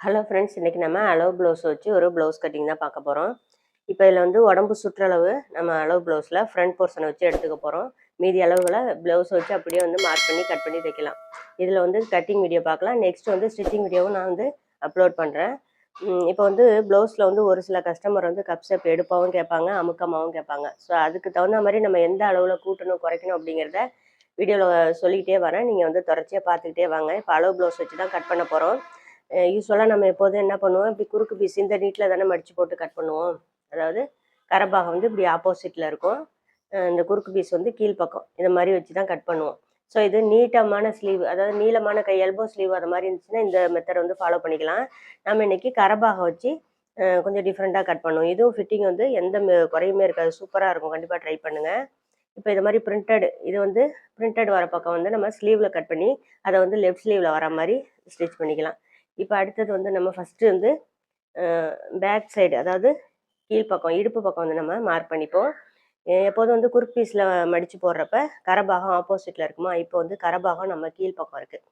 Hello friends இன்றைக்கி நம்ம அளவு ப்ளவுஸ் வச்சு ஒரு ப்ளவுஸ் கட்டிங் தான் பார்க்க போகிறோம் இப்போ இதில் வந்து உடம்பு சுற்றளவு நம்ம அளவு ப்ளவுஸில் ஃப்ரண்ட் போர்ஷனை வச்சு எடுத்துக்க போகிறோம் மீதி அளவுகளை ப்ளவுஸ் வச்சு அப்படியே வந்து மார்க் பண்ணி கட் பண்ணி தைக்கலாம். இதில் வந்து கட்டிங் வீடியோ பார்க்கலாம். நெக்ஸ்ட் வந்து ஸ்டிச்சிங் வீடியோவும் நான் வந்து அப்லோட் பண்ணுறேன் இப்போ வந்து ப்ளவுஸில் வந்து ஒரு சில கஸ்டமர் வந்து கப் ஷேப் எடுப்பாகவும் கேட்பாங்க அமுக்கமாகவும் கேட்பாங்க. ஸோ அதுக்கு தகுந்த மாதிரி நம்ம எந்த அளவில் கூட்டணும் குறைக்கணும் அப்படிங்கிறத வீடியோவில் சொல்லிக்கிட்டே வரேன். நீங்கள் வந்து தொடர்ச்சியாக பார்த்துக்கிட்டே வாங்க. இப்போ அளவு ப்ளவுஸ் வச்சு தான் கட் பண்ண போகிறோம் யூஸ்வலாக நம்ம எப்போதும் என்ன பண்ணுவோம்? இப்படி குறுக்கு பீஸ் இந்த நீட்டில் தானே மடித்து போட்டு கட் பண்ணுவோம். அதாவது கரபாகம் வந்து இப்படி ஆப்போசிட்டில் இருக்கும். இந்த குறுக்கு பீஸ் வந்து கீழ்ப்பக்கம் இந்த மாதிரி வச்சு தான் கட் பண்ணுவோம். ஸோ இது நீட்டமான ஸ்லீவ் அதாவது நீளமான கை எல்போ ஸ்லீவ் அது மாதிரி இருந்துச்சுன்னா இந்த மெத்தடை வந்து ஃபாலோ பண்ணிக்கலாம். நம்ம இன்றைக்கி கரபாகம் வச்சு கொஞ்சம் டிஃப்ரெண்ட்டாக கட் பண்ணுவோம். இதுவும் ஃபிட்டிங் வந்து எந்த குறையுமே இருக்காது. சூப்பராக இருக்கும். கண்டிப்பாக ட்ரை பண்ணுங்கள் இப்போ இது மாதிரி பிரிண்டட் இது வந்து பிரிண்டட் வர பக்கம் வந்து நம்ம ஸ்லீவில் கட் பண்ணி அதை வந்து லெஃப்ட் ஸ்லீவில் வர மாதிரி ஸ்டிச் பண்ணிக்கலாம். இப்போ அடுத்தது வந்து நம்ம ஃபஸ்ட்டு வந்து பேக் சைடு அதாவது கீழ்ப்பக்கம் இடுப்பு பக்கம் வந்து நம்ம மார்க் பண்ணிப்போம். எப்போதும் வந்து குறுக்கு பீஸில் மடித்து போடுறப்ப கரபாகம் ஆப்போசிட்டில் இருக்குமா? இப்போ வந்து கரபாகம் நம்ம கீழ்ப்பக்கம் இருக்குது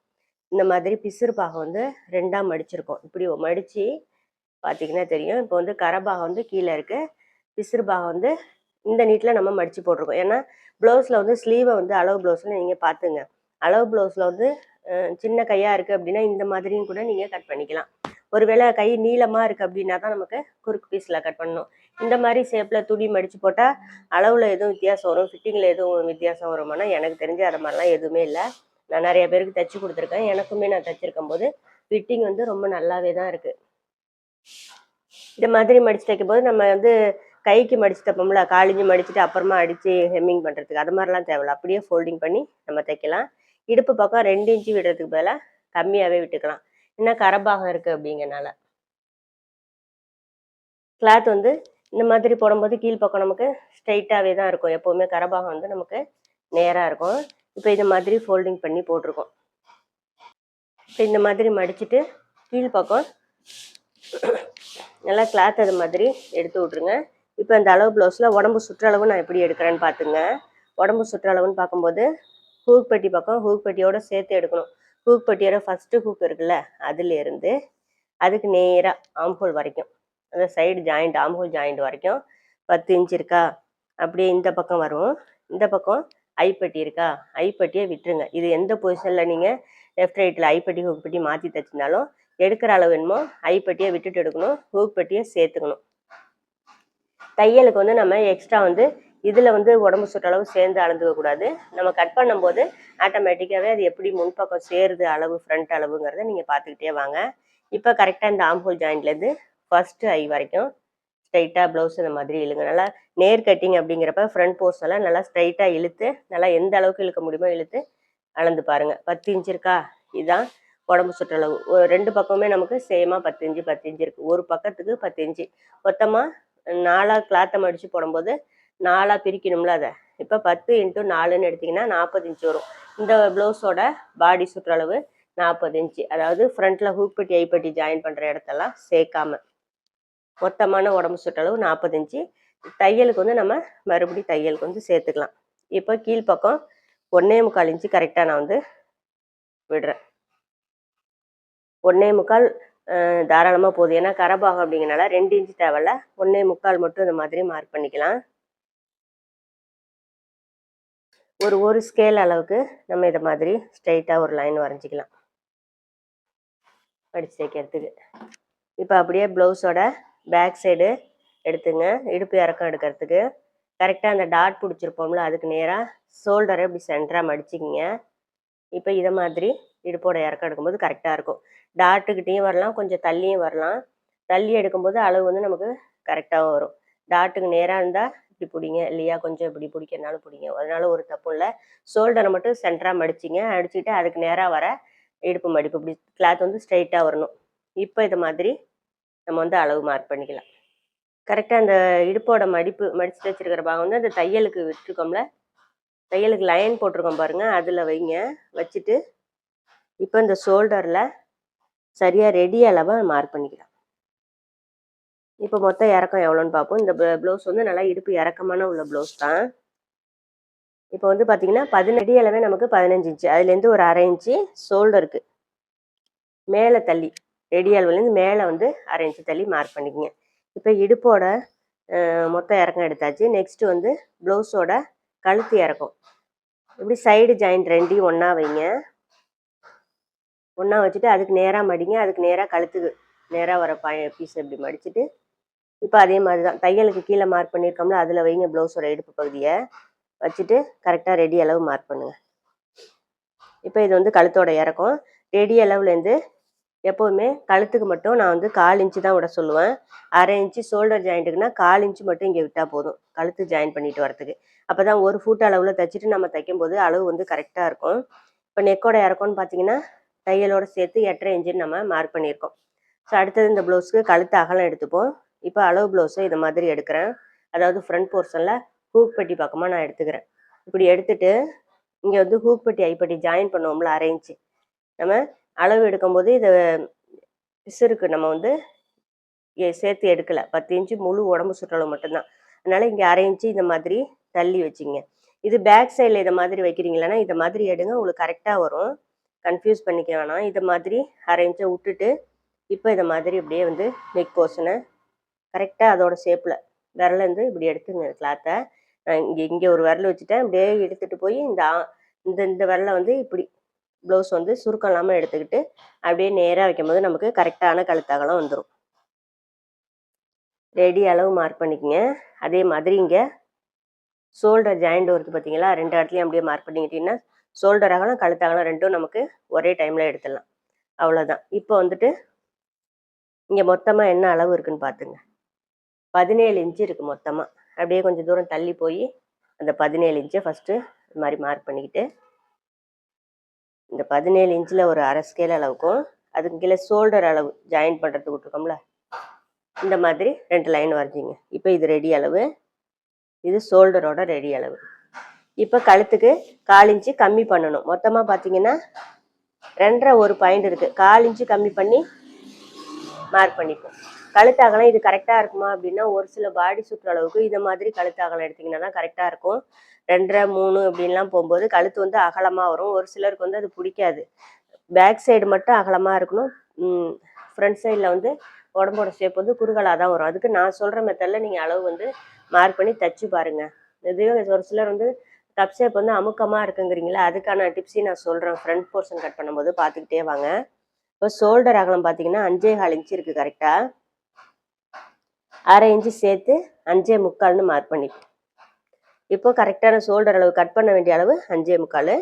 இந்த மாதிரி பிசுறு பாகம் வந்து ரெண்டாக மடிச்சிருக்கோம். இப்படி மடித்து பார்த்தீங்கன்னா தெரியும். இப்போ வந்து கரபாகம் வந்து கீழே இருக்குது பிசுறு பாகம் வந்து இந்த நீட்டில் நம்ம மடித்து போட்டிருக்கோம். ஏன்னா ப்ளவுஸில் வந்து ஸ்லீவை வந்து அளவு ப்ளவுஸில் நீங்கள் பார்த்துங்க. அளவு ப்ளவுஸில் வந்து சின்ன கையாக இருக்குது அப்படின்னா இந்த மாதிரியும் கூட நீங்கள் கட் பண்ணிக்கலாம். ஒருவேளை கை நீளமாக இருக்குது அப்படின்னா தான் நமக்கு குறுக்கு பீஸில் கட் பண்ணணும். இந்த மாதிரி ஷேப்பில் துணி மடித்து போட்டால் அளவில் எதுவும் வித்தியாசம் வரும் ஃபிட்டிங்கில் எதுவும் வித்தியாசம் வருமானா எனக்கு தெரிஞ்சு அது மாதிரிலாம் எதுவுமே இல்லை. நான் நிறைய பேருக்கு தைச்சி கொடுத்துருக்கேன். எனக்குமே நான் தைச்சிருக்கும் போது ஃபிட்டிங் வந்து ரொம்ப நல்லாவே தான் இருக்குது இந்த மாதிரி மடித்து தைக்கும் போது நம்ம வந்து கைக்கு மடித்து தைப்போம்ல காலிஞ்சு மடிச்சுட்டு அப்புறமா அடித்து ஹெம்மிங் பண்ணுறதுக்கு அது மாதிரிலாம் தேவையில்ல. அப்படியே ஃபோல்டிங் பண்ணி நம்ம தைக்கலாம். இடுப்பு பக்கம் ரெண்டு இன்ச்சு விடுறதுக்கு பதிலாக கம்மியாகவே விட்டுக்கலாம். என்ன கரபாகம் இருக்குது அப்படிங்கறனால. கிளாத் வந்து இந்த மாதிரி போடும்போது கீழ்ப்பக்கம் நமக்கு ஸ்ட்ரைட்டாகவே தான் இருக்கும். எப்போவுமே கரபாகம் வந்து நமக்கு நேராக இருக்கும். இப்போ இந்த மாதிரி ஃபோல்டிங் பண்ணி போட்டிருக்கோம். இப்போ இந்த மாதிரி மடிச்சுட்டு கீழ்ப்பக்கம் நல்லா கிளாத் அது மாதிரி எடுத்து விட்ருங்க இப்போ இந்த அளவு ப்ளவுஸில் உடம்பு சுற்றளவு நான் எப்படி எடுக்கிறேன்னு பார்த்துங்க. உடம்பு சுற்றளவுன்னு பார்க்கும்போது ஹூக் பட்டி பக்கம் ஹூக் பட்டியோட சேர்த்து எடுக்கணும். ஹூக் பட்டியோட ஃபஸ்ட்டு ஹூக் இருக்குல்ல அதுலேருந்து அதுக்கு நேராக ஆம்ஹோல் வரைக்கும். அந்த சைடு ஜாயிண்ட் ஆம்ஹோல் ஜாயிண்ட் வரைக்கும் பத்து இன்ச் இருக்கா? அப்படியே இந்த பக்கம் வரும். இந்த பக்கம் ஐப்பட்டி இருக்கா? ஐப்பட்டியை விட்டுருங்க. இது எந்த பொசிஷனில் நீங்கள் லெஃப்ட் ரைட்டில் ஐப்பட்டி ஹூக் பட்டி மாற்றி தைச்சிருந்தாலும் எடுக்கிற அளவு வேணுமோ ஐப்பட்டியை விட்டுட்டு எடுக்கணும். ஹூக் பட்டியை சேர்த்துக்கணும். தையலுக்கு வந்து நம்ம எக்ஸ்ட்ரா வந்து இதில் வந்து உடம்பு சுற்றளவு சேர்ந்து அளந்துக்கக்கூடாது நம்ம கட் பண்ணும்போது ஆட்டோமேட்டிக்காகவே அது எப்படி முன்பக்கம் சேருது அளவு ஃப்ரண்ட் அளவுங்கிறத நீங்கள் பார்த்துக்கிட்டே வாங்க. இப்போ கரெக்டாக இந்த ஆம்ஹோல் ஜாயிண்ட்லேருந்து ஃபஸ்ட்டு ஐ வரைக்கும் ஸ்ட்ரைட்டாக ப்ளவுஸ் இந்த மாதிரி இழுங்க. நல்லா நேர் கட்டிங் அப்படிங்கிறப்ப ஃப்ரண்ட் போஸ் எல்லாம் நல்லா ஸ்ட்ரைட்டாக இழுத்து நல்லா எந்த அளவுக்கு இழுக்க முடியுமோ இழுத்து அளந்து பாருங்கள் பத்து இன்ச்சு இருக்கா? இதுதான் உடம்பு சுற்றளவு ஒரு ரெண்டு பக்கமே நமக்கு சேமாக பத்து இன்ச்சு பத்து இன்ச்சு இருக்குது ஒரு பக்கத்துக்கு பத்து இன்ச்சு மொத்தமாக நாலாக கிளாத்தை மடித்து போடும்போது நாலாக பிரிக்கணும்ல அதை. இப்போ பத்து இன்ட்டு நாலுன்னு எடுத்திங்கன்னா நாற்பது இன்ச்சு வரும். இந்த ப்ளவுஸோட பாடி சுற்றளவு நாற்பது இன்ச்சு அதாவது ஃப்ரண்ட்டில் ஹூக் பட்டி ஐப்பட்டி ஜாயின் பண்ணுற இடத்தெல்லாம் சேர்க்காம. மொத்தமான உடம்பு சுற்றளவு நாற்பது இன்ச்சு தையலுக்கு வந்து நம்ம மறுபடியும் தையலுக்கு வந்து சேர்த்துக்கலாம். இப்போ கீழ்ப்பக்கம் ஒன்றே முக்கால் இன்ச்சு கரெக்டாக நான் வந்து விடுறேன். ஒன்றே முக்கால் தாராளமாக போகுது ஏன்னா கரபாகம் அப்படிங்கிறனால ரெண்டு இன்ச்சு தேவையில்ல. ஒன்றே முக்கால் மட்டும் இந்த மாதிரி மார்க் பண்ணிக்கலாம். ஒரு ஒரு ஸ்கேல் அளவுக்கு நம்ம இதை மாதிரி ஸ்ட்ரைட்டாக ஒரு லைன் வரைஞ்சிக்கலாம். படித்து தைக்கிறதுக்கு. இப்போ அப்படியே ப்ளவுஸோட பேக் சைடு எடுத்துங்க. இடுப்பு இறக்கம் எடுக்கிறதுக்கு. கரெக்டாக அந்த டாட் பிடிச்சிருப்போம்ல அதுக்கு நேராக ஷோல்டரை இப்படி சென்டராக மடிச்சிக்கிங்க. இப்போ இதை மாதிரி இடுப்போட இறக்கம் எடுக்கும்போது கரெக்டாக இருக்கும். டாட்டுக்கிட்டேயும் வரலாம் கொஞ்சம் தள்ளியும் வரலாம். தள்ளி எடுக்கும்போது அளவு வந்து நமக்கு கரெக்டாகவும் வரும். டாட்டுக்கு நேராக இருந்தால் இப்படி பிடிங்க இல்லையா? கொஞ்சம் இப்படி பிடிக்கிறனாலும் பிடிங்க. அதனால ஒரு தப்பு இல்லை. ஷோல்டரை மட்டும் சென்டராக மடிச்சிங்க. அடிச்சுட்டு அதுக்கு நேராக வர இடுப்பு மடிப்பு. இப்படி கிளாத் வந்து ஸ்ட்ரைட்டாக வரணும். இப்போ இது மாதிரி நம்ம வந்து அளவு மார்க் பண்ணிக்கலாம். கரெக்டாக அந்த இடுப்போட மடிப்பு மடிச்சு வச்சிருக்கிற பாகம் வந்து அந்த தையலுக்கு விட்டுருக்கோம்ல? தையலுக்கு லைன் போட்டிருக்கோம் பாருங்கள் அதில் வைங்க. வச்சுட்டு இப்போ இந்த ஷோல்டரில் சரியாக ரெடி அளவை மார்க் பண்ணிக்கலாம். இப்போ மொத்தம் இறக்கம் எவ்வளோன்னு பார்ப்போம் இந்த ப்ளவுஸ் வந்து நல்லா இடுப்பு இறக்கமான உள்ள ப்ளவுஸ் தான். இப்போ வந்து பார்த்தீங்கன்னா பதினடி அளவே நமக்கு பதினஞ்சு இன்ச்சு. அதுலேருந்து ஒரு அரை இன்ச்சு ஷோல்டருக்கு மேலே தள்ளி ரெடி அளவுலேருந்து மேலே வந்து அரை இன்ச்சு தள்ளி மார்க் பண்ணிக்கங்க. இப்போ இடுப்போட மொத்தம் மொத்த இறக்கம் எடுத்தாச்சு. நெக்ஸ்ட்டு வந்து ப்ளவுஸோட கழுத்து இறக்கம். இப்படி சைடு ஜாயிண்ட் ரெண்டையும் ஒன்றா வைங்க. ஒன்றா வச்சுட்டு அதுக்கு நேராக மடிங்க. அதுக்கு நேராக கழுத்துக்கு நேராக வர ப பீஸ் இப்படி மடிச்சுட்டு இப்போ அதே மாதிரி தான் தையலுக்கு கீழே மார்க் பண்ணியிருக்கோம்ல அதில் வைங்க ப்ளவுஸோட இடுப்பு பகுதியை வச்சுட்டு கரெக்டாக ரெடி அளவு மார்க் பண்ணுங்கள் இப்போ இது வந்து கழுத்தோட இறக்கம். ரெடி அளவுலேருந்து எப்போவுமே கழுத்துக்கு மட்டும் நான் வந்து கால் இன்ச்சு தான் விட சொல்லுவேன். அரை இன்ச்சு ஷோல்டர் ஜாயிண்ட்டுக்குன்னா கால் இன்ச்சு மட்டும் இங்கே விட்டால் போதும். கழுத்து ஜாயின் பண்ணிட்டு வரதுக்கு அப்போ தான் ஒரு ஃபுட் அளவில் தைச்சிட்டு நம்ம தைக்கும்போது அளவு வந்து கரெக்டாக இருக்கும். இப்போ நெக்கோட இறக்கம்னு பார்த்தீங்கன்னா தையலோட சேர்த்து எட்டரை இன்ச்சுன்னு நம்ம மார்க் பண்ணியிருக்கோம் ஸோ அடுத்தது இந்த ப்ளவுஸ்க்கு கழுத்து அகலம் எடுத்துப்போம். இப்போ அளவு ப்ளவுஸை இது மாதிரி எடுக்கிறேன். அதாவது ஃப்ரண்ட் போர்ஷனில் ஹூக் பெட்டி பக்கமாக நான் எடுத்துக்கிறேன். இப்படி எடுத்துட்டு இங்கே வந்து ஹூக் பெட்டி ஐப்பட்டி ஜாயின் பண்ணுவோம்ல அரை நம்ம அளவு எடுக்கும்போது இதை பிசுருக்கு நம்ம வந்து சேர்த்து எடுக்கலை. பத்து இன்ச்சு முழு உடம்பு சுற்றளவு மட்டும்தான். அதனால் இங்கே அரை இன்ச்சு இந்த மாதிரி தள்ளி வச்சுங்க. இது பேக் சைடில் இதை மாதிரி வைக்கிறீங்களன்னா இதை மாதிரி எடுங்க. உங்களுக்கு கரெக்டாக வரும். கன்ஃபியூஸ் பண்ணிக்க வேணாம். இதை மாதிரி அரை இன்ச்சை விட்டுட்டு இப்போ இதை மாதிரி அப்படியே வந்து நெக் போர்ஷனை கரெக்டாக அதோட ஷேப்பில் விரலேருந்து இப்படி எடுத்துங்க கிளாத்தை இங்கே இங்கே ஒரு விரல் வச்சுட்டேன். அப்படியே எடுத்துகிட்டு போய் இந்த இந்த இந்த விரலை வந்து இப்படி ப்ளவுஸ் வந்து சுருக்கம் இல்லாமல் எடுத்துக்கிட்டு அப்படியே நேராக வைக்கும்போது நமக்கு கரெக்டான கழுத்தகலம் வந்துடும் ரெடி அளவு மார்க் பண்ணிக்கங்க. அதே மாதிரி இங்கே ஷோல்டர் ஜாயிண்ட் வருது பார்த்தீங்களா? ரெண்டு இடத்துலையும் அப்படியே மார்க் பண்ணிக்கிட்டிங்கன்னா ஷோல்டர் அகலம் கழுத்தகலம் ரெண்டும் நமக்கு ஒரே டைமில் எடுத்துடலாம். அவ்வளோதான் இப்போ வந்துட்டு இங்கே மொத்தமாக என்ன அளவு இருக்குன்னு பார்த்துங்க. பதினேழு இன்ச்சு இருக்குது மொத்தமாக அப்படியே கொஞ்சம் தூரம் தள்ளி போய் அந்த பதினேழு இன்ச்சை ஃபஸ்ட்டு இது மாதிரி மார்க் பண்ணிக்கிட்டு இந்த பதினேழு இன்ச்சில் ஒரு அரை ஸ்கேல் அளவுக்கும் அதுக்கு கீழே ஷோல்டர் அளவு ஜாயின் பண்ணுறதுக்கு விட்ருக்கோம்ல இந்த மாதிரி ரெண்டு லைன் வரைஞ்சிங்க. இப்போ இது ரெடி அளவு இது ஷோல்டரோட ரெடி அளவு. இப்போ கழுத்துக்கு கால் இன்ச்சு கம்மி பண்ணணும். மொத்தமாக பார்த்தீங்கன்னா ரெண்டரை ஒரு பாயிண்ட் இருக்குது கால் இன்ச்சு கம்மி பண்ணி மார்க் பண்ணிப்போம். கழுத்து இது கரெக்டாக இருக்குமா அப்படின்னா ஒரு சில பாடி சுற்று அளவுக்கு இந்த மாதிரி கழுத்து அகலம் தான் கரெக்டாக இருக்கும். ரெண்டரை மூணு அப்படின்லாம் போகும்போது கழுத்து வந்து அகலமாக வரும். ஒரு சிலருக்கு வந்து அது பிடிக்காது. பேக் சைடு மட்டும் அகலமாக இருக்கணும். ஃப்ரண்ட் சைடில் வந்து உடம்போட ஷேப் வந்து குறுகலாக தான் வரும். அதுக்கு நான் சொல்கிற மெத்தடில் நீங்கள் அளவு வந்து மார்க் பண்ணி தச்சு பாருங்கள் இதுவே ஒரு சிலர் வந்து கப் ஷேப் வந்து அமுக்கமாக இருக்குங்கிறீங்களா? அதுக்கான டிப்ஸையும் நான் சொல்கிறேன் ஃப்ரண்ட் போர்ஷன் கட் பண்ணும்போது பார்த்துக்கிட்டே வாங்க. இப்போ ஷோல்டர் அகலம் பார்த்தீங்கன்னா அஞ்சே கால் இன்ச்சு இருக்குது கரெக்டாக அரை இன்ச்சு சேர்த்து அஞ்சே முக்கால்னு மார்க் பண்ணிப்போம் இப்போ கரெக்டான ஷோல்டர் அளவு கட் பண்ண வேண்டிய அளவு அஞ்சே முக்கால்.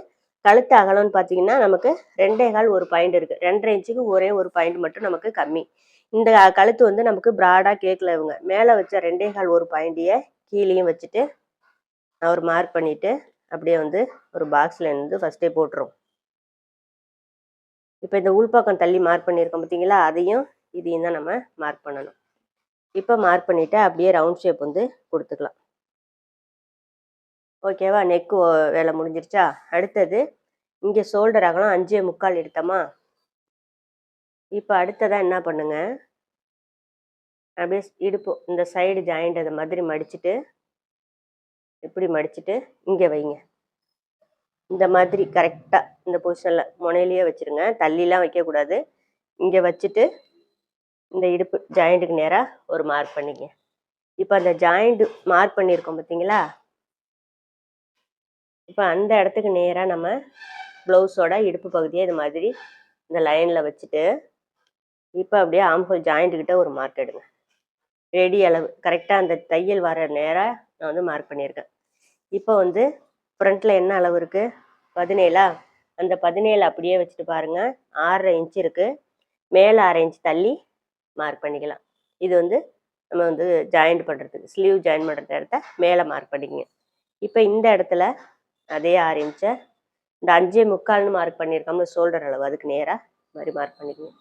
கழுத்து அகலம்னு பார்த்தீங்கன்னா நமக்கு ரெண்டே கால் ஒரு பாயிண்ட் இருக்குது ரெண்டரை இன்ச்சுக்கு ஒரே ஒரு பாயிண்ட் மட்டும் நமக்கு கம்மி. இந்த கழுத்து வந்து நமக்கு ப்ராடாக கேட்கல இவங்க. மேலே வச்ச ரெண்டே கால் ஒரு பாயிண்டியை கீழேயும் வச்சுட்டு நான் ஒரு மார்க் பண்ணிவிட்டு அப்படியே வந்து ஒரு பாக்ஸில் இருந்து ஃபஸ்ட்டே போட்டுரும். இப்போ இந்த உள்பக்கம் தள்ளி மார்க் பண்ணியிருக்கோம் பார்த்தீங்களா? அதையும் இதையும் தான் நம்ம மார்க் பண்ணணும். இப்போ மார்க் பண்ணிவிட்டு அப்படியே ரவுண்ட் ஷேப் வந்து கொடுத்துக்கலாம். ஓகேவா நெக்கு வேலை முடிஞ்சிருச்சா? அடுத்தது இங்கே ஷோல்டர் ஆகலாம். அஞ்சே முக்கால் எடுத்தோமா இப்போ அடுத்ததாக என்ன பண்ணுங்க? அப்படியே இடுப்பு இந்த சைடு ஜாயிண்ட் அதை மாதிரி மடிச்சுட்டு இப்படி மடிச்சுட்டு இங்கே வைங்க. இந்த மாதிரி கரெக்டாக இந்த பொசிஷனில் முனையிலேயே வச்சுருங்க. தள்ளிலாம் வைக்கக்கூடாது. இங்கே வச்சுட்டு இந்த இடுப்பு ஜாயிண்ட்டுக்கு நேராக ஒரு மார்க் பண்ணிக்க இப்போ அந்த ஜாயிண்ட் மார்க் பண்ணியிருக்கோம் பார்த்தீங்களா இப்போ அந்த இடத்துக்கு நேராக நம்ம ப்ளவுஸோட இடுப்பு பகுதியை இது மாதிரி இந்த லைனில் வச்சுட்டு இப்போ அப்படியே ஆம்ஹோல் ஜாயிண்ட்டுக்கிட்ட ஒரு மார்க் எடுங்க. ரெடி அளவு கரெக்டாக அந்த தையல் வர நேராக நான் வந்து மார்க் பண்ணியிருக்கேன். இப்போ வந்து ஃப்ரண்ட்டில் என்ன அளவு இருக்குது பதினேழா? அந்த பதினேழு அப்படியே வச்சுட்டு பாருங்கள் ஆறரை இன்ச் இருக்குது மேலே அரை இன்ச்சு தள்ளி மார்க் பண்ணிக்கலாம். இது வந்து நம்ம வந்து ஜாயிண்ட் பண்ணுறதுக்கு ஸ்லீவ் ஜாயின் பண்ணுற இடத்த மேலே மார்க் பண்ணிக்கங்க. இப்போ இந்த இடத்துல அதே ஆறு இன்ச்சை இந்த அஞ்சே முக்கால்னு மார்க் பண்ணியிருக்கோம்ல ஷோல்டர் அளவு அதுக்கு நேராக மாதிரி மார்க் பண்ணிக்கணும்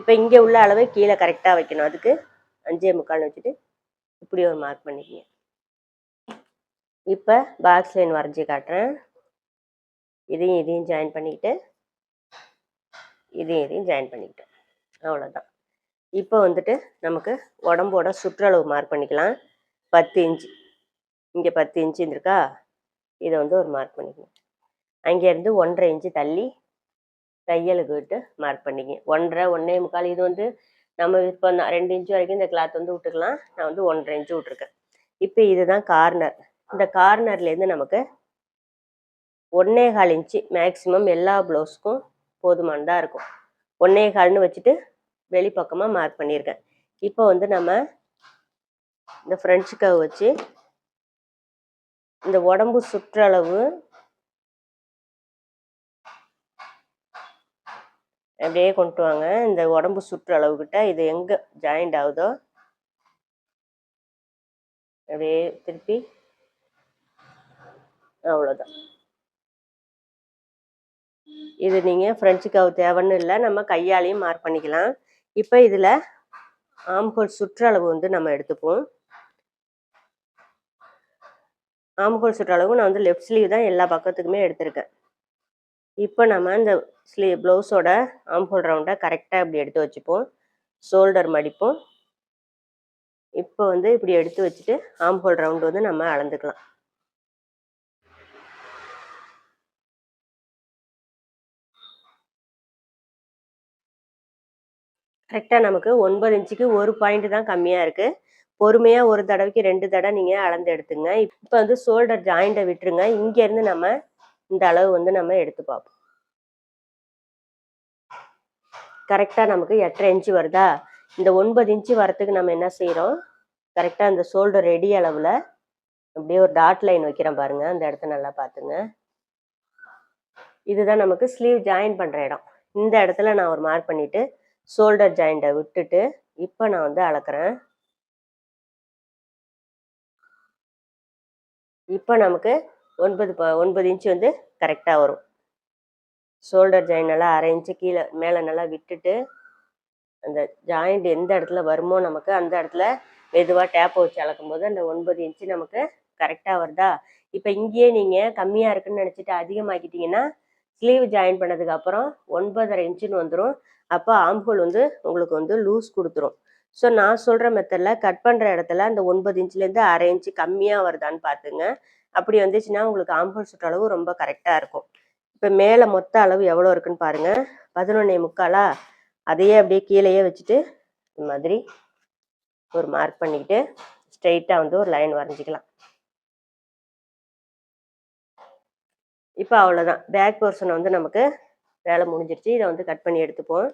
இப்போ இங்கே உள்ள அளவை கீழே கரெக்டாக வைக்கணும். அதுக்கு அஞ்சே முக்கால்னு வச்சுட்டு இப்படி ஒரு மார்க் பண்ணிக்கங்க. இப்போ பாக்ஸ் லைன் வரைஞ்சி காட்டுறேன். இதையும் இதையும் ஜாயின் பண்ணிக்கிட்டு இதையும் இதையும் ஜாயின் பண்ணிக்கிட்டேன் அவ்வளோதான் இப்போ வந்துட்டு நமக்கு உடம்போட சுற்றளவு மார்க் பண்ணிக்கலாம். பத்து இன்ச்சு இங்கே பத்து இன்ச்சு இருந்திருக்கா? இதை வந்து ஒரு மார்க் பண்ணிக்கணும். அங்கேருந்து ஒன்றரை இன்ச்சு தள்ளி தையலுக்கு விட்டு மார்க் பண்ணிக்க ஒன்றரை ஒன்றே முக்கால். இது வந்து நம்ம விருப்பம் தான் ரெண்டு இன்ச்சு வரைக்கும் இந்த கிளாத் வந்து விட்டுக்கலாம். நான் வந்து ஒன்றரை இன்ச்சு விட்ருக்கேன் இப்போ இதுதான் கார்னர் இந்த கார்னர்லேருந்து நமக்கு ஒன்னே கால் இன்ச்சு மேக்ஸிமம் எல்லா ப்ளவுஸ்க்கும் போதுமானதாக இருக்கும். ஒன்னே கால்னு வச்சுட்டு வெளிப்பக்கமாக மார்க் பண்ணியிருக்கேன். இப்போ வந்து நம்ம இந்த ஃப்ரெஞ்சு கவ் வச்சு இந்த உடம்பு சுற்றளவு அப்படியே கொண்டு வாங்க. இந்த உடம்பு சுற்றளவு கிட்ட இது எங்கே ஜாயிண்ட் ஆகுதோ அப்படியே திருப்பி அவ்வளோதான் இது நீங்கள் ஃப்ரெஞ்சு கவு தேவைன்னு இல்லை நம்ம கையாலையும் மார்க் பண்ணிக்கலாம். இப்போ இதில் ஆம்ஹோல் சுற்றளவு வந்து நம்ம எடுத்துப்போம். ஆம்ஹோல் சுற்றளவு நான் வந்து லெஃப்ட் ஸ்லீவ் தான் எல்லா பக்கத்துக்குமே எடுத்திருக்கேன். இப்போ நம்ம இந்த ஸ்லீவ் ப்ளவுஸோட ஆம்ஹோல் ரவுண்டை கரெக்டாக இப்படி எடுத்து வச்சுப்போம். ஷோல்டர் மடிப்போம். இப்போ வந்து இப்படி எடுத்து வச்சுட்டு ஆம்ஹோல் ரவுண்டு வந்து நம்ம அளந்துக்கலாம். கரெக்டாக நமக்கு ஒன்பது இன்ச்சுக்கு ஒரு பாயிண்ட் தான் கம்மியாக இருக்குது பொறுமையாக ஒரு தடவைக்கு ரெண்டு தடவை நீங்கள் அளந்து எடுத்துங்க. இப்போ வந்து ஷோல்டர் ஜாயிண்ட்டை விட்டுருங்க. இங்கேருந்து நம்ம இந்த அளவு வந்து நம்ம எடுத்து பார்ப்போம். கரெக்டாக நமக்கு எட்டரை இன்ச்சு வருதா? இந்த ஒன்பது இன்ச்சு வரத்துக்கு நம்ம என்ன செய்கிறோம் கரெக்டாக இந்த ஷோல்டர் ரெடி அளவில் அப்படியே ஒரு டாட் லைன் வைக்கிறேன் பாருங்கள் அந்த இடத்த நல்லா பார்த்துங்க. இதுதான் நமக்கு ஸ்லீவ் ஜாயின் பண்ணுற இடம். இந்த இடத்துல நான் ஒரு மார்க் பண்ணிவிட்டு ஷோல்டர் ஜாயிண்ட்டை விட்டுட்டு இப்போ நான் வந்து அளக்குறேன். இப்போ நமக்கு ஒன்பது ப ஒன்பது இன்ச்சு வந்து கரெக்டாக வரும். ஷோல்டர் ஜாயின் நல்லா அரை இன்ச்சு கீழே மேலே நல்லா விட்டுட்டு அந்த ஜாயிண்ட் எந்த இடத்துல வருமோ நமக்கு அந்த இடத்துல மெதுவாக டேப்பை வச்சு அளக்கும் போது அந்த ஒன்பது இன்ச்சு நமக்கு கரெக்டாக வருதா? இப்போ இங்கேயே நீங்கள் கம்மியாக இருக்குன்னு நினச்சிட்டு அதிகமாக்கிட்டீங்கன்னா ஸ்லீவ் ஜாயின் பண்ணதுக்கு அப்புறம் ஒன்பதரை இன்ச்சுன்னு வந்துடும் அப்போ ஆம்ஹோல் வந்து உங்களுக்கு வந்து லூஸ் கொடுத்துரும். ஸோ நான் சொல்கிற மெத்தடில் கட் பண்ணுற இடத்துல அந்த ஒன்பது இன்ச்லேருந்து அரை இன்ச்சு கம்மியாக வருதான்னு பார்த்துங்க அப்படி வந்துச்சுன்னா உங்களுக்கு ஆம்ஹோல் சுற்றளவு ரொம்ப கரெக்டாக இருக்கும். இப்போ மேலே மொத்த அளவு எவ்வளோ இருக்குன்னு பாருங்கள் பதினொன்னே முக்காலா அதையே அப்படியே கீழேயே வச்சுட்டு இந்த மாதிரி ஒரு மார்க் பண்ணிக்கிட்டு ஸ்ட்ரெயிட்டாக வந்து ஒரு லைன் வரைஞ்சிக்கலாம். இப்போ அவ்வளோதான் பேக் போர்ஷன் வந்து நமக்கு வேலை முடிஞ்சிருச்சு. இதை வந்து கட் பண்ணி எடுத்துப்போம்.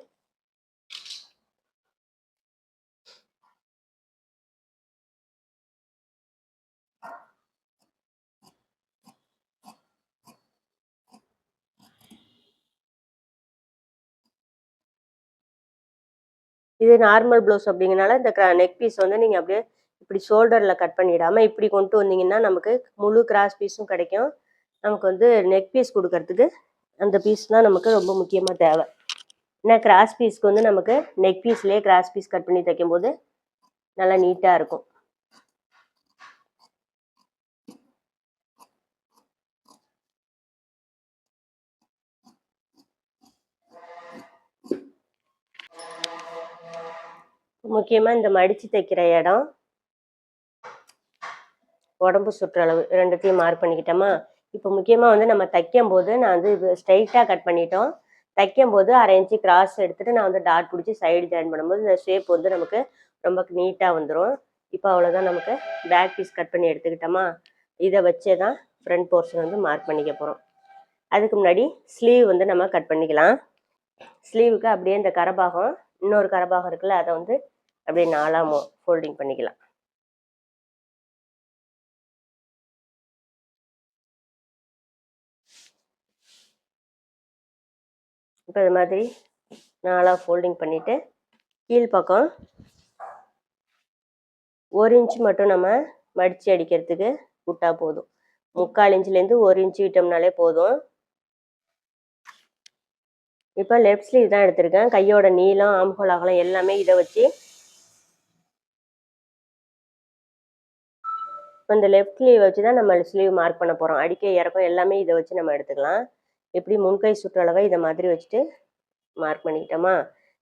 இது நார்மல் ப்ளவுஸ் அப்படிங்கிறனால இந்த நெக் பீஸ் வந்து நீங்கள் அப்படியே இப்படி ஷோல்டரில் கட் பண்ணிடாமல் இப்படி கொண்டு வந்தீங்கன்னா நமக்கு முழு கிராஸ் பீஸும் கிடைக்கும். நமக்கு வந்து நெக் பீஸ் கொடுக்கறதுக்கு அந்த பீஸ் தான் நமக்கு ரொம்ப முக்கியமாக தேவை. ஏன்னா கிராஸ் பீஸ்க்கு வந்து நமக்கு நெக் பீஸ்லேயே கிராஸ் பீஸ் கட் பண்ணி தைக்கும்போது நல்லா நீட்டாக இருக்கும். முக்கியமாக இந்த மடித்து தைக்கிற இடம். உடம்பு சுற்றளவு ரெண்டுத்தையும் மார்க் பண்ணிக்கிட்டோமா? இப்போ முக்கியமாக வந்து நம்ம தைக்கும் போது நான் வந்து ஸ்ட்ரைட்டாக கட் பண்ணிட்டோம். தைக்கும் போது அரை இன்ச்சு கிராஸ் எடுத்துகிட்டு நான் வந்து டாட் பிடிச்சி சைடு ஜாயின் பண்ணும்போது இந்த ஷேப் வந்து நமக்கு ரொம்ப நீட்டாக வந்துடும் இப்போ அவ்வளோதான் நமக்கு பேக் பீஸ் கட் பண்ணி எடுத்துக்கிட்டோமா? இதை வச்சே தான் ஃப்ரண்ட் போர்ஷன் வந்து மார்க் பண்ணிக்க போகிறோம் அதுக்கு முன்னாடி ஸ்லீவ் வந்து நம்ம கட் பண்ணிக்கலாம். ஸ்லீவுக்கு அப்படியே இந்த கரபாகம் இன்னொரு கரபாகம் இருக்குல்ல அதை வந்து அப்படியே நாலாமோ ஃபோல்டிங் பண்ணிக்கலாம். இப்போ இது மாதிரி நாலாக ஃபோல்டிங் பண்ணிவிட்டு கீழ்ப்பக்கம் ஒரு இன்ச் மட்டும் நம்ம மடித்து அடிக்கிறதுக்கு விட்டா போதும். முக்கால் இன்ச்லேருந்து ஒரு இன்ச்சு விட்டோம்னாலே போதும். இப்போ லெஃப்ட் ஸ்லீவ் தான் எடுத்திருக்கேன். கையோட நீளம் ஆம்ஹோல் அகலம் எல்லாமே இதை வச்சு இப்போ இந்த லெஃப்ட் ஸ்லீவ் வச்சு தான் நம்ம ஸ்லீவ் மார்க் பண்ண போகிறோம் அடிக்க இறக்கம் எல்லாமே இதை வச்சு நம்ம எடுத்துக்கலாம். எப்படி முன்கை சுற்றளவை இதை மாதிரி வச்சுட்டு மார்க் பண்ணிக்கிட்டோமா?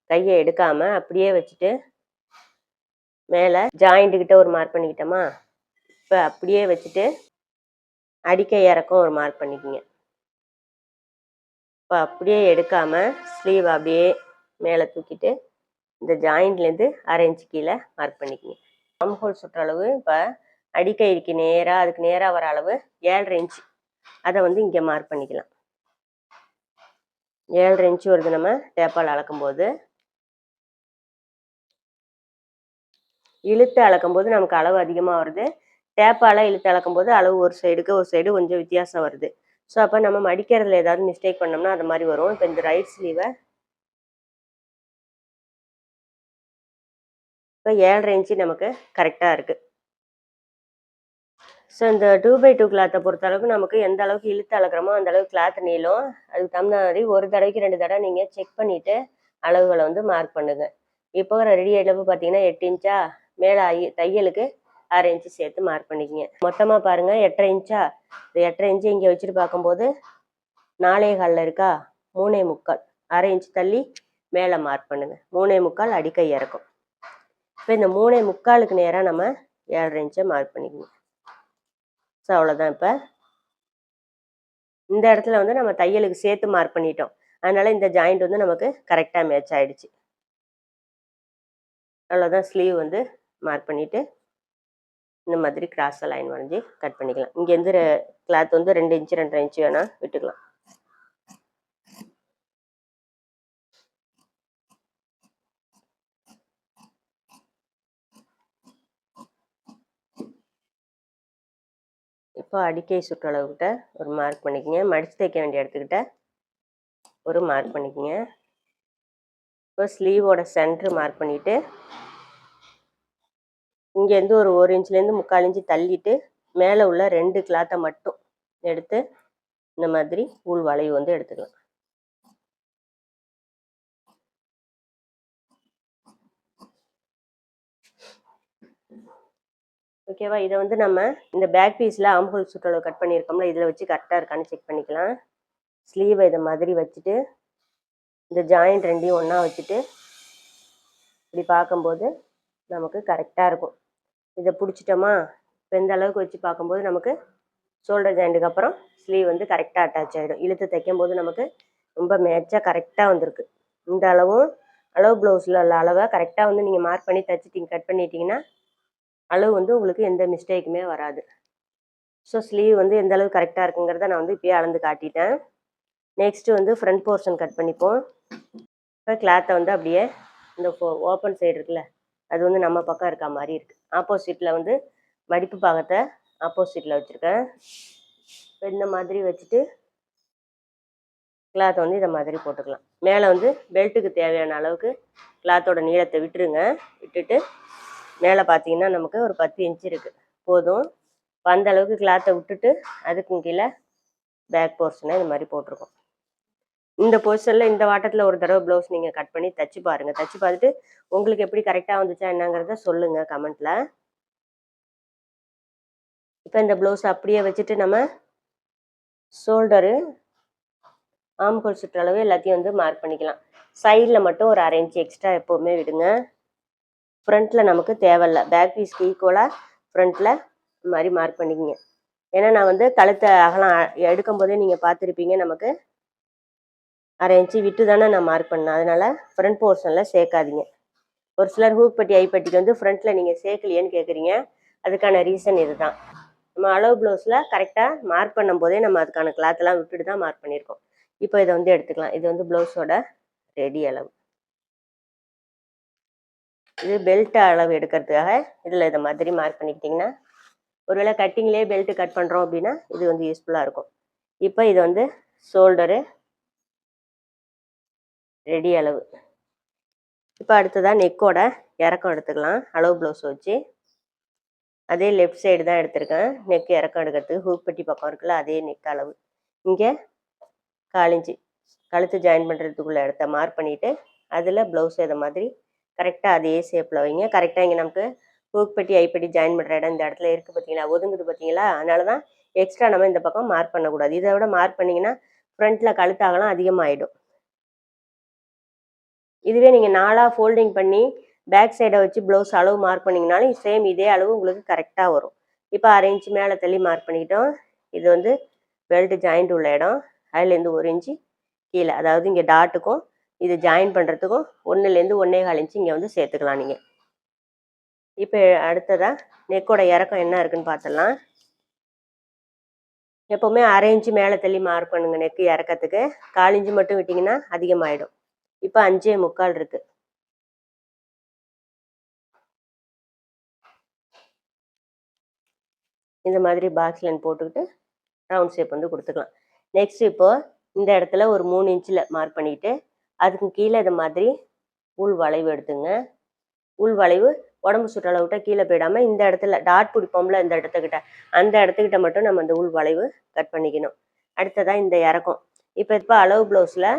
கையை எடுக்காம அப்படியே வச்சுட்டு மேலே ஜாயிண்ட்டுக்கிட்ட ஒரு மார்க் பண்ணிக்கிட்டோமா? இப்போ அப்படியே வச்சுட்டு அடிக்க இறக்கம் ஒரு மார்க் பண்ணிக்கோங்க. இப்போ அப்படியே எடுக்காமல் ஸ்லீவ் அப்படியே மேலே தூக்கிட்டு இந்த ஜாயிண்ட்லேருந்து அரை இன்ச்சு கீழே மார்க் பண்ணிக்கிங்க. ஆம் ஹோல் சுற்றளவு இப்போ அடிக்கயிறுக்கு நேராக அதுக்கு நேராக வர அளவு ஏழரை இன்ச்சு அதை வந்து இங்கே மார்க் பண்ணிக்கலாம். ஏழரை இன்ச்சு வருது நம்ம டேப்பால் அளக்கும்போது. இழுத்து அளக்கும்போது நமக்கு அளவு அதிகமாக வருது. டேப்பால் இழுத்து அளக்கும்போது அளவு ஒரு சைடுக்கு ஒரு சைடு கொஞ்சம் வித்தியாசம் வருது. ஸோ அப்போ நம்ம மடிக்கிறதுல ஏதாவது மிஸ்டேக் பண்ணோம்னா அது மாதிரி வரும். இப்போ இந்த ரைட் ஸ்லீவை இப்போ ஏழரை இன்ச்சு நமக்கு கரெக்டாக இருக்குது ஸோ இந்த டூ பை டூ கிளாத்தை பொறுத்த அளவுக்கு நமக்கு எந்த அளவுக்கு இழுத்து அளக்குறோமோ அந்த அளவுக்கு கிளாத் நீளம். அதுக்கு தகுந்த மாதிரி ஒரு தடவைக்கு ரெண்டு தடவை நீங்கள் செக் பண்ணிவிட்டு அளவுகளை வந்து மார்க் பண்ணுங்கள் இப்போ ரெடி அளவு பார்த்தீங்கன்னா எட்டு இன்ச்சா மேலே ஐ தையலுக்கு அரை இன்ச்சு சேர்த்து மார்க் பண்ணிக்கிங்க. மொத்தமாக பாருங்கள் எட்டரை இன்ச்சா எட்டரை இன்ச்சு இங்கே வச்சுட்டு பார்க்கும்போது நாலே காலில் இருக்கா? மூணே முக்கால். அரை இன்ச்சு தள்ளி மேலே மார்க் பண்ணுங்கள் மூணே முக்கால் அடிக்கை இறக்கும். இப்போ இந்த மூணே முக்காலுக்கு நேராக நம்ம ஏழரை இன்ச்சை மார்க் பண்ணிக்கணும் ஸோ அவ்வளோதான் இப்போ. இந்த இடத்துல வந்து நம்ம தையலுக்கு சேர்த்து மார்க் பண்ணிட்டோம். அதனால இந்த ஜாயிண்ட் வந்து நமக்கு கரெக்டாக மேட்ச் ஆகிடுச்சு அவ்வளோதான் ஸ்லீவ் வந்து மார்க் பண்ணிவிட்டு இந்த மாதிரி கிராஸ் லைன் வரைஞ்சி கட் பண்ணிக்கலாம். இங்கேருந்து கிளாத் வந்து ரெண்டு இன்ச்சு ரெண்டரை இன்ச்சு வேணால் விட்டுக்கலாம். இப்போ அடிக்கை சுற்றளவுக்கிட்ட ஒரு மார்க் பண்ணிக்கங்க. மடித்து தைக்க வேண்டிய இடத்துக்கிட்ட ஒரு மார்க் பண்ணிக்கங்க. இப்போ ஸ்லீவோட சென்ட்ரு மார்க் பண்ணிவிட்டு இங்கேருந்து ஒரு ஒரு இன்ச்லேருந்து முக்கால் இன்ச்சு தள்ளிட்டு மேலே உள்ள ரெண்டு கிளாத்தை மட்டும் எடுத்து இந்த மாதிரி ஊல் வளைவு வந்து எடுத்துக்கலாம். ஓகேவா? இதை வந்து நம்ம இந்த பேக் பீஸில் ஆம்பூல் சுற்றளவு கட் பண்ணியிருக்கோம்ல இதில் வச்சு கரெக்டாக இருக்கான்னு செக் பண்ணிக்கலாம். ஸ்லீவை இதை மாதிரி வச்சுட்டு இந்த ஜாயிண்ட் ரெண்டையும் ஒன்றா வச்சுட்டு இப்படி பார்க்கும்போது நமக்கு கரெக்டாக இருக்கும். இதை பிடிச்சிட்டோமா? இப்போ இந்த அளவுக்கு வச்சு பார்க்கும்போது நமக்கு ஷோல்டர் ஜாயிண்ட்டுக்கு அப்புறம் ஸ்லீவ் வந்து கரெக்டாக அட்டாச் ஆகிடும் இழுத்து தைக்கும் போது நமக்கு ரொம்ப மேட்சாக கரெக்டாக வந்திருக்கு. இந்த அளவும் அளவு ப்ளவுஸில் உள்ள அளவை கரெக்டாக வந்து நீங்கள் மார்க் பண்ணி தைச்சிட்டிங்க கட் பண்ணிட்டீங்கன்னா அளவு வந்து உங்களுக்கு எந்த மிஸ்டேக்குமே வராது. ஸோ ஸ்லீவ் வந்து எந்த அளவு கரெக்டாக இருக்குங்கிறத நான் வந்து இப்போயே அளந்து காட்டிட்டேன். நெக்ஸ்ட்டு வந்து ஃப்ரண்ட் போர்ஷன் கட் பண்ணிப்போம். இப்போ கிளாத்தை வந்து அப்படியே இந்த ஓப்பன் சைடு இருக்குல்ல அது வந்து நம்ம பக்கம் இருக்க மாதிரி இருக்குது ஆப்போசிட்டில் வந்து மடிப்பு பாகத்தை ஆப்போசிட்டில் வச்சுருக்கேன். இப்போ இந்த மாதிரி வச்சுட்டு கிளாத்தை வந்து இதை மாதிரி போட்டுக்கலாம். மேலே வந்து பெல்ட்டுக்கு தேவையான அளவுக்கு கிளாத்தோட நீளத்தை விட்டுருங்க. விட்டுட்டு மேலே பார்த்தீங்கன்னா நமக்கு ஒரு பத்து இன்ச்சு இருக்குது போதும். இப்போ அந்த அளவுக்கு கிளாத்தை விட்டுட்டு அதுக்கு கீழே பேக் போர்ஷனை இது மாதிரி போட்டிருக்கோம். இந்த பொசிஷனில் இந்த வாட்டத்தில் ஒரு தடவை ப்ளவுஸ் நீங்கள் கட் பண்ணி தச்சு பாருங்கள் தச்சு பார்த்துட்டு உங்களுக்கு எப்படி கரெக்டாக வந்துச்சா என்னங்கிறத சொல்லுங்கள் கமெண்ட்டில் இப்போ இந்த ப்ளவுஸ் அப்படியே வச்சுட்டு நம்ம ஷோல்டரு ஆம்கோல் சுற்றளவு எல்லாத்தையும் வந்து மார்க் பண்ணிக்கலாம். சைடில் மட்டும் ஒரு அரை இன்ச்சு எக்ஸ்ட்ரா எப்போவுமே விடுங்க. ஃப்ரண்ட்டில் நமக்கு தேவையில்ல. பேக் பீஸ்க்கு ஈக்குவலாக ஃப்ரண்ட்டில் இந்த மாதிரி மார்க் பண்ணிக்கிங்க. ஏன்னா நான் வந்து கழுத்தை அகலம் எடுக்கும் போதே நீங்கள் பார்த்துருப்பீங்க நமக்கு அரை இன்ச்சு விட்டு தானே நான் மார்க் பண்ணேன். அதனால் ஃப்ரண்ட் போர்ஷனில் சேர்க்காதீங்க. ஒரு சிலர் ஹூப்பட்டி ஐப்பட்டிக்கு வந்து ஃப்ரண்ட்டில் நீங்கள் சேர்க்கலையேன்னு கேட்குறீங்க அதுக்கான ரீசன் இதுதான். நம்ம அளவு ப்ளவுஸில் கரெக்டாக மார்க் பண்ணும்போதே நம்ம அதுக்கான கிளாத்தெல்லாம் விட்டுட்டு தான் மார்க் பண்ணியிருக்கோம். இப்போ இதை வந்து எடுத்துக்கலாம். இது வந்து ப்ளவுஸோட ரெடி அளவு. இது பெல்ட் அளவு எடுக்கிறதுக்காக இதில் இதை மாதிரி மார்க் பண்ணிக்கிட்டிங்கன்னா ஒருவேளை கட்டிங்லேயே பெல்ட் கட் பண்ணுறோம் அப்படின்னா இது வந்து யூஸ்ஃபுல்லாக இருக்கும். இப்போ இது வந்து ஷோல்டரு ரெடி அளவு. இப்போ அடுத்ததாக நெக்கோட இறக்கம் எடுத்துக்கலாம். அளவு ப்ளவுஸ் வச்சு. அதே லெஃப்ட் சைடு தான் எடுத்திருக்கேன். நெக் இறக்கம் எடுக்கிறதுக்கு ஹூக் பெட்டி பக்கம் இருக்குல்ல அதே நெக் அளவு. இங்கே காலிஞ்சி கழுத்து ஜாயின் பண்ணுறதுக்குள்ள இடத்த மார்க் பண்ணிவிட்டு அதில் ப்ளவுஸ் இதை மாதிரி கரெக்டாக அதே ஷேப்பில் வைங்க. கரெக்டாக இங்கே நமக்கு ஹூக் ஐப்பட்டி ஜாயின் பண்ணுற இடம் இந்த இடத்துல இருக்குது பார்த்தீங்களா ஒதுங்குது பார்த்தீங்களா அதனால தான் எக்ஸ்ட்ரா நம்ம இந்த பக்கம் மார்க் பண்ணக்கூடாது. இதை விட மார்க் பண்ணிங்கன்னா ஃப்ரண்ட்டில் கழுத்தாகலாம் அதிகமாகிடும் இதுவே நீங்கள் நாலாக ஃபோல்டிங் பண்ணி பேக் சைடை வச்சு ப்ளவுஸ் அளவு மார்க் பண்ணிங்கனாலும் சேம் இதே அளவு உங்களுக்கு கரெக்டாக வரும். இப்போ அரை இன்ச்சு மேலே தள்ளி மார்க் பண்ணிக்கிட்டோம். இது வந்து பெல்ட் ஜாயிண்ட் உள்ள இடம். அதுலேருந்து ஒரு இன்ச்சு கீழே. அதாவது இங்கே டாட்டுக்கும் இது ஜாயின் பண்ணுறதுக்கும் ஒன்றுலேருந்து ஒன்றே கால் இன்ச்சு இங்கே வந்து சேர்த்துக்கலாம் நீங்கள் இப்போ அடுத்ததாக நெக்கோட இறக்கம் என்ன இருக்குன்னு பார்த்துடலாம் எப்போவுமே அரை இன்ச்சு மேலே தள்ளி மார்க் பண்ணுங்க நெக்கு இறக்கத்துக்கு. கால் இன்ச்சு மட்டும் விட்டிங்கன்னா அதிகமாகிடும் இப்போ அஞ்சே முக்கால் இருக்கு. இந்த மாதிரி பாக்ஸ் லைன் போட்டுக்கிட்டு ரவுண்ட் ஷேப் வந்து கொடுத்துக்கலாம். நெக்ஸ்ட் இப்போ இந்த இடத்துல ஒரு மூணு இன்ச்சில் மார்க் பண்ணிக்கிட்டு அதுக்கு கீழே இது மாதிரி உள் வளைவு எடுத்துங்க. உள் வளைவு உடம்பு சுற்றளவு விட்ட கீழே போயிடாம இந்த இடத்துல டாட் பிடிப்போம்ல இந்த இடத்துக்கிட்ட. அந்த இடத்துக்கிட்ட மட்டும் நம்ம இந்த உள் வளைவு கட் பண்ணிக்கணும். அடுத்ததான் இந்த இறக்கம். இப்போ இப்போ அளவு ப்ளவுஸில்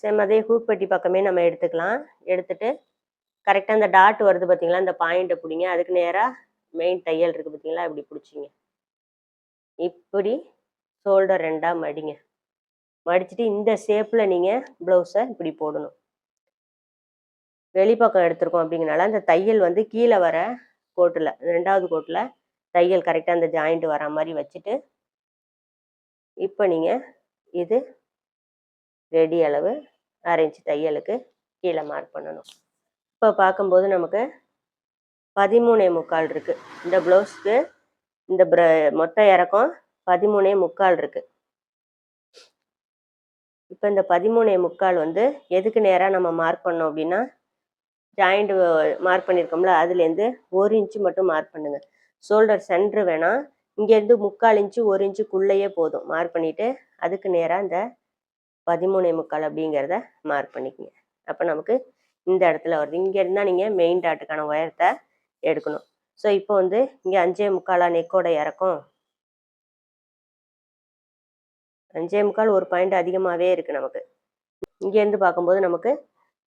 சேம் அதே ஹூக் பெட்டி பக்கமே நம்ம எடுத்துக்கலாம். எடுத்துட்டு கரெக்டாக அந்த டாட் வருது பார்த்தீங்களா அந்த பாயிண்ட்டை பிடிங்க. அதுக்கு நேராக மெயின் தையல் இருக்குது பார்த்தீங்களா இப்படி பிடிச்சிங்க. இப்படி ஷோல்டர் ரெண்டாக மடிங்க. மடிச்சுட்டு இந்த ஷேப்பில் நீங்கள் ப்ளவுஸை இப்படி போடணும். வெளிப்பக்கம் எடுத்திருக்கோம் அப்படிங்கனால அந்த தையல் வந்து கீழே வர கோட்டில் ரெண்டாவது கோட்டில் தையல் கரெக்டாக அந்த ஜாயிண்ட் வர மாதிரி வச்சுட்டு இப்போ நீங்கள் இது ரெடி அளவு அரைஞ்சு தையலுக்கு கீழே மார்க் பண்ணணும். இப்போ பார்க்கும்போது நமக்கு பதிமூணே முக்கால் இருக்குது இந்த ப்ளவுஸ்க்கு இந்த ப்ர மொத்த இறக்கம் பதிமூணே முக்கால் இருக்குது இப்போ இந்த பதிமூணே முக்கால் வந்து எதுக்கு நேராக நம்ம மார்க் பண்ணோம் அப்படின்னா ஜாயிண்ட் மார்க் பண்ணியிருக்கோம்ல அதுலேருந்து ஒரு இன்ச்சு மட்டும் மார்க் பண்ணுங்க. ஷோல்டர் சென்ட்ரு வேணாம் இங்கேருந்து முக்கால் இன்ச்சு ஒரு இன்ச்சுக்குள்ளேயே போதும். மார்க் பண்ணிவிட்டு அதுக்கு நேராக இந்த பதிமூணே முக்கால் அப்படிங்கிறத மார்க் பண்ணிக்கோங்க. அப்போ நமக்கு இந்த இடத்துல வருது. இங்கே இருந்தால் நீங்கள் மெயின் டாட்டுக்கான உயரத்தை எடுக்கணும். ஸோ இப்போ வந்து இங்கே அஞ்சே முக்காலாக நெக்கோட இறக்கும் அஞ்சே முக்கால் ஒரு பாயிண்ட் அதிகமாகவே இருக்குது நமக்கு. இங்கேருந்து பார்க்கும்போது நமக்கு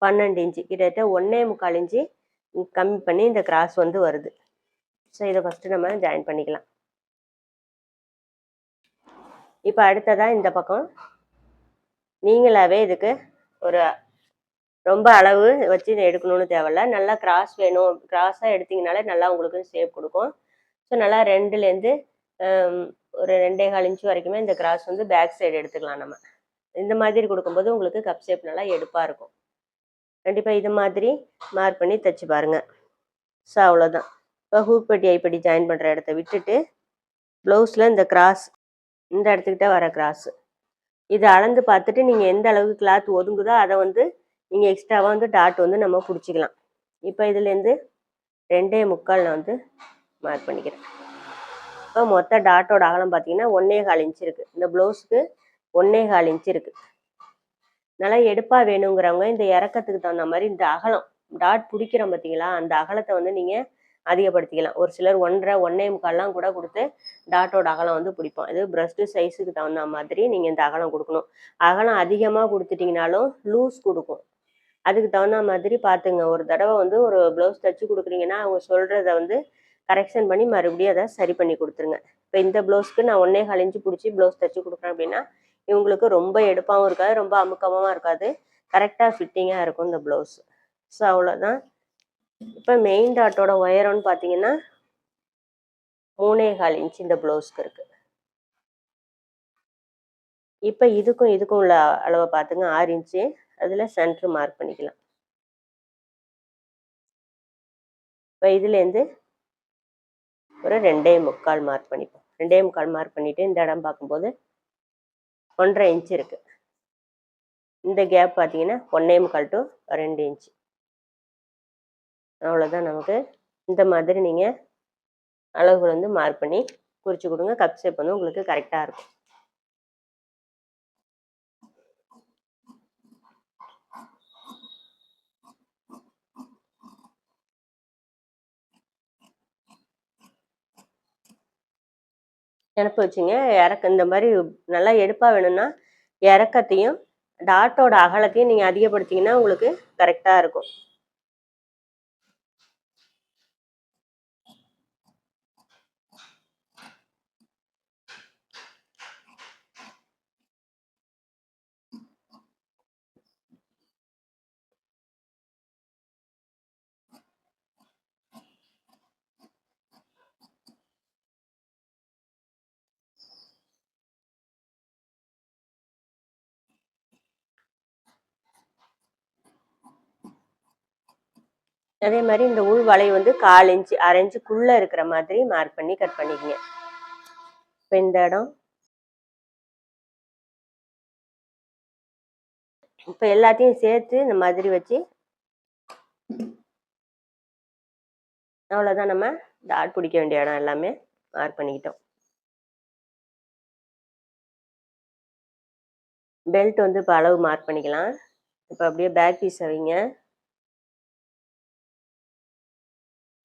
பன்னெண்டு இன்ச்சு. கிட்டத்தட்ட ஒன்றே முக்கால் இன்ச்சு கம்மி பண்ணி இந்த கிராஸ் வந்து வருது. ஸோ இதை ஃபஸ்ட்டு நம்ம ஜாயின் பண்ணிக்கலாம். இப்போ அடுத்ததாக இந்த பக்கம். நீங்களாவே இதுக்கு ஒரு ரொம்ப அளவு வச்சு இதை எடுக்கணும்னு தேவையில்ல. நல்லா கிராஸ் வேணும். கிராஸாக எடுத்தீங்கனாலே நல்லா உங்களுக்கு ஷேப் கொடுக்கும். ஸோ நல்லா ரெண்டுலேருந்து um, ஒரு ரெண்டே கால் இன்ச்சு வரைக்குமே இந்த கிராஸ் வந்து பேக் சைடு எடுத்துக்கலாம் நம்ம. இந்த மாதிரி கொடுக்கும்போது உங்களுக்கு கப் ஷேப் நல்லா எடுப்பாக இருக்கும். கண்டிப்பாக இது மாதிரி மார்க் பண்ணி தைச்சு பாருங்கள் ஸோ அவ்வளோதான் இப்போ ஹூக் ஐப்படி ஜாயின் பண்ணுற இடத்த விட்டுட்டு ப்ளவுஸில் இந்த கிராஸ் இந்த இடத்துக்கிட்ட வர கிராஸு இதை அளந்து பார்த்துட்டு நீங்கள் எந்த அளவுக்கு கிளாத் ஒதுங்குதோ அதை வந்து நீங்கள் எக்ஸ்ட்ராவாக வந்து டாட் வந்து நம்ம பிடிச்சிக்கலாம். இப்போ இதுலேருந்து ரெண்டே முக்கால் நான் வந்து மார்க் பண்ணிக்கிறேன். இப்போ மொத்த டாட்டோட அகலம் பார்த்தீங்கன்னா ஒன்னே கால் இன்ச் இருக்குது இந்த ப்ளவுஸுக்கு ஒன்னே கால் இன்ச் இருக்குது நல்லா எடுப்பாக வேணுங்கிறவங்க இந்த இறக்கத்துக்கு தகுந்த மாதிரி இந்த அகலம் டாட் பிடிக்கிறோம் பார்த்தீங்களா அந்த அகலத்தை வந்து நீங்கள் அதிகப்படுத்திக்கலாம். ஒரு சிலர் ஒன்றரை ஒன்னே முக்கால்லாம் கூட கொடுத்து டாட்டோட அகலம் வந்து பிடிப்போம். இது பிரஸ்ட்டு சைஸுக்கு தகுந்த மாதிரி நீங்கள் இந்த அகலம் கொடுக்கணும். அகலம் அதிகமாக கொடுத்துட்டிங்கனாலும் லூஸ் கொடுக்கும். அதுக்கு தகுந்த மாதிரி பார்த்துங்க ஒரு தடவை வந்து ஒரு ப்ளவுஸ் தச்சு கொடுக்குறீங்கன்னா அவங்க சொல்கிறத வந்து கரெக்ஷன் பண்ணி மறுபடியும் அதை சரி பண்ணி கொடுத்துருங்க. இப்போ இந்த ப்ளவுஸ்க்கு நான் ஒன்றே கழிஞ்சு பிடிச்சி ப்ளவுஸ் தைச்சி கொடுக்குறேன் அப்படின்னா இவங்களுக்கு ரொம்ப எடுப்பாகவும் இருக்காது ரொம்ப அமுக்கமாகவும் இருக்காது. கரெக்டாக ஃபிட்டிங்காக இருக்கும் இந்த ப்ளவுஸ் ஸோ அவ்வளோதான் இப்போ மெயின் டாட்டோட ஒயரம்னு பார்த்தீங்கன்னா மூணே கால் இன்ச் இந்த ப்ளவுஸ்க்கு இருக்குது இப்போ இதுக்கும் இதுக்கும் உள்ள அளவை பார்த்துங்க ஆறு இன்ச்சு. அதில் சென்ட்ரு மார்க் பண்ணிக்கலாம். இப்போ இதுலேருந்து ஒரு ரெண்டே முக்கால் மார்க் பண்ணிப்போம். ரெண்டே முக்கால் மார்க் பண்ணிவிட்டு இந்த இடம் பார்க்கும்போது ஒன்றரை இன்ச் இருக்குது இந்த கேப் பார்த்தீங்கன்னா ஒன்றே முக்கால் டு ரெண்டு இன்ச்சு அவ்வளோதான் நமக்கு. இந்த மாதிரி நீங்கள் அளவுகள் வந்து மார்க் பண்ணி குறித்து கொடுங்க. கப் ஷேப் வந்து உங்களுக்கு கரெக்டாக இருக்கும். நினப்பு வச்சுங்க. இறக்க இந்த மாதிரி நல்லா எடுப்பாக வேணும்னா இறக்கத்தையும் டாட்டோட அகலத்தையும் நீங்கள் அதிகப்படுத்திங்கன்னா உங்களுக்கு கரெக்டாக இருக்கும். அதே மாதிரி இந்த உள் வளைவு வந்து கால் இன்ச்சு அரை இன்ச்சுக்குள்ளே இருக்கிற மாதிரி மார்க் பண்ணி கட் பண்ணிக்கங்க. இப்போ இந்த இடம். இப்போ எல்லாத்தையும் சேர்த்து இந்த மாதிரி வச்சு அவ்வளோதான் நம்ம டாட் பிடிக்க வேண்டிய இடம் எல்லாமே மார்க் பண்ணிக்கிட்டோம். பெல்ட் வந்து இப்போ அளவு மார்க் பண்ணிக்கலாம். இப்போ அப்படியே பேக் பீஸ் வைங்க.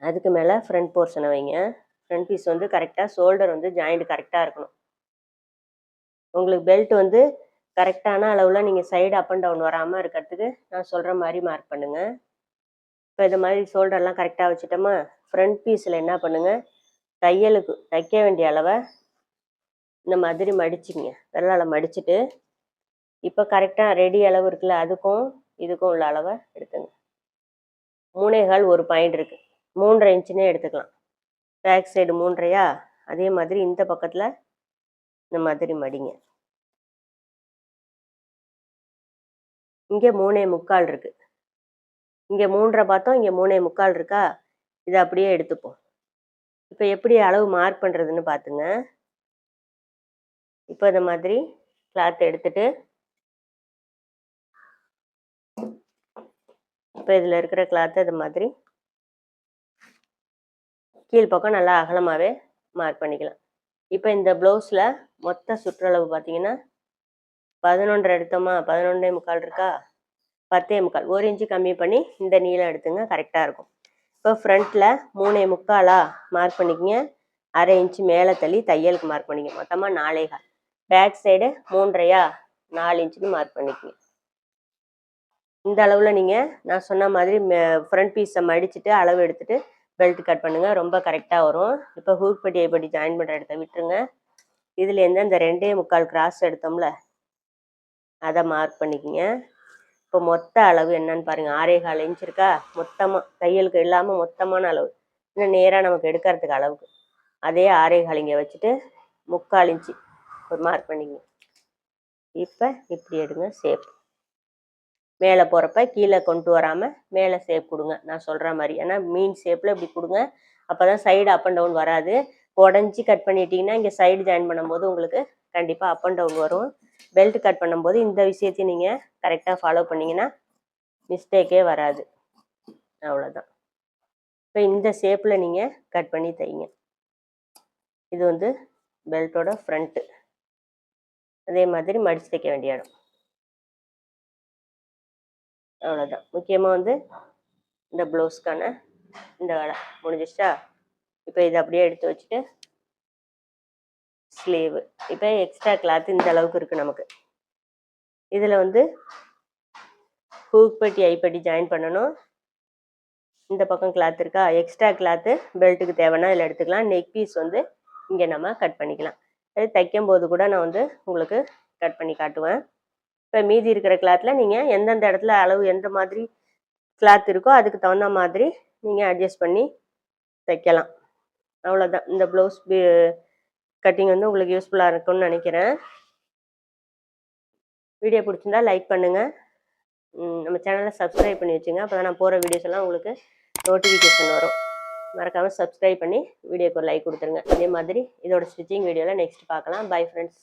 அதுக்கு மேலே ஃப்ரண்ட் போர்ஷனை வைங்க. ஃப்ரண்ட் பீஸ் வந்து கரெக்டாக ஷோல்டர் வந்து ஜாயிண்ட் கரெக்டாக இருக்கணும். உங்களுக்கு பெல்ட் வந்து கரெக்டான அளவில் நீங்கள் சைடு அப் அண்ட் டவுன் வராமல் இருக்கிறதுக்கு நான் சொல்கிற மாதிரி மார்க் பண்ணுங்கள் இப்போ இது மாதிரி ஷோல்டர்லாம் கரெக்டாக வச்சுட்டோமா ஃப்ரண்ட் பீஸில் என்ன பண்ணுங்கள் தையலுக்கு தைக்க வேண்டிய அளவை இந்த மாதிரி மடிச்சிங்க வெள்ளால மடிச்சுட்டு இப்போ கரெக்டாக ரெடி அளவு இருக்குல்ல அதுக்கும் இதுக்கும் உள்ள அளவை எடுத்துங்க. மூணைகால் ஒரு பாயிண்ட் இருக்குது மூன்றரை இன்ச்சுனே எடுத்துக்கலாம். பேக் சைடு மூன்றையா? அதே மாதிரி இந்த பக்கத்தில் இந்த மாதிரி மடிங்க. இங்கே மூணே முக்கால் இருக்குது இங்கே மூன்றரை பார்த்தோம் இங்கே மூணே முக்கால் இருக்கா? இதை அப்படியே எடுத்துப்போம். இப்போ எப்படி அளவு மார்க் பண்ணுறதுன்னு பார்த்துங்க. இப்போ இந்த மாதிரி கிளாத் எடுத்துட்டு இப்போ இதில் இருக்கிற கிளாத்தை இது மாதிரி கீழ்ப்பக்கம் நல்லா அகலமாகவே மார்க் பண்ணிக்கலாம். இப்போ இந்த ப்ளவுஸில் மொத்த சுற்றளவு பார்த்தீங்கன்னா பதினொன்றரை எடுத்தோமா? பதினொன்றே முக்கால் இருக்கா? பத்தே முக்கால். ஒரு இன்ச்சு கம்மி பண்ணி இந்த நீளம் எடுத்துங்க கரெக்டாக இருக்கும். இப்போ ஃப்ரண்ட்டில் மூணே முக்காலாக மார்க் பண்ணிக்கங்க. அரை இன்ச்சு மேலே தள்ளி தையலுக்கு மார்க் பண்ணிக்கங்க. மொத்தமாக நாலே கால். Back side மூன்றையா? நாலு இன்ச்சுன்னு மார்க் பண்ணிக்கங்க. இந்த அளவில் நீங்கள் நான் சொன்ன மாதிரி ஃப்ரண்ட் பீஸை மடிச்சுட்டு அளவு எடுத்துகிட்டு பெல்ட் கட் பண்ணுங்கள் ரொம்ப கரெக்டாக வரும். இப்போ ஹூக் பட்டி ஐப்பட்டி ஜாயின் பண்ணுற இடத்த விட்டுருங்க. இதுலேருந்து இந்த ரெண்டே முக்கால் கிராஸ் எடுத்தோம்ல அதை மார்க் பண்ணிக்கிங்க. இப்போ மொத்த அளவு என்னன்னு பாருங்கள் ஆறே கால் இன்ச் இருக்கா? மொத்தமாக தையலுக்கு இல்லாமல் மொத்தமான அளவு. இன்னும் நேராக நமக்கு எடுக்கிறதுக்கு அளவுக்கு. அதே ஆறே கால் இங்கே வச்சுட்டு முக்கால் இன்ச்சு ஒரு மார்க் பண்ணிக்கங்க. இப்போ இப்படி எடுங்க. சேஃப் மேலே போகிறப்ப கீழே கொண்டு வராமல் மேலே ஷேப் கொடுங்க. நான் சொல்கிற மாதிரி. ஏன்னா மீன் ஷேப்பில் இப்படி கொடுங்க. அப்போ தான் சைடு அப் அண்ட் டவுன் வராது. உடஞ்சி கட் பண்ணிட்டீங்கன்னா இங்கே சைடு ஜாயின் பண்ணும்போது உங்களுக்கு கண்டிப்பாக அப் அண்ட் டவுன் வரும். பெல்ட் கட் பண்ணும்போது இந்த விஷயத்தையும் நீங்கள் கரெக்டாக ஃபாலோ பண்ணிங்கன்னா மிஸ்டேக்கே வராது. அவ்வளோதான் இப்போ இந்த ஷேப்பில் நீங்கள் கட் பண்ணி தைங்க. இது வந்து பெல்ட்டோட ஃப்ரண்ட்டு அதே மாதிரி மடிச்சு தைக்க வேண்டிய இடம். அவ்வளோதான் முக்கியமாக வந்து இந்த ப்ளவுஸ்க்கான இந்த வேலை முடிஞ்சிச்சா இப்போ இதை அப்படியே எடுத்து வச்சுட்டு ஸ்லீவு இப்போ எக்ஸ்ட்ரா கிளாத் இந்த அளவுக்கு இருக்குது நமக்கு. இதில் வந்து ஹூக் பட்டி ஐப்பட்டி ஜாயின் பண்ணணும். இந்த பக்கம் கிளாத் இருக்கா? எக்ஸ்ட்ரா கிளாத்து பெல்ட்டுக்கு தேவைன்னா இதில் எடுத்துக்கலாம். நெக் பீஸ் வந்து இங்கே நம்ம கட் பண்ணிக்கலாம். அது தைக்கும் போது கூட நான் வந்து உங்களுக்கு கட் பண்ணி காட்டுவேன். இப்போ மீதி இருக்கிற கிளாத்தில் நீங்கள் எந்தெந்த இடத்துல அளவு எந்த மாதிரி கிளாத் இருக்கோ அதுக்கு தகுந்த மாதிரி நீங்கள் அட்ஜஸ்ட் பண்ணி தைக்கலாம். அவ்வளோதான் இந்த ப்ளவுஸ் கட்டிங் வந்து உங்களுக்கு யூஸ்ஃபுல்லாக இருக்கும்னு நினைக்கிறேன். வீடியோ பிடிச்சிருந்தா லைக் பண்ணுங்கள் நம்ம சேனலை சப்ஸ்கிரைப் பண்ணி வச்சுங்க. அப்போ தான் நான் போகிற வீடியோஸ் எல்லாம் உங்களுக்கு நோட்டிஃபிகேஷன் வரும். மறக்காமல் சப்ஸ்கிரைப் பண்ணி வீடியோக்கு ஒரு லைக் கொடுத்துருங்க. இதே மாதிரி இதோட ஸ்டிச்சிங் வீடியோவில் நெக்ஸ்ட் பார்க்கலாம். Bye friends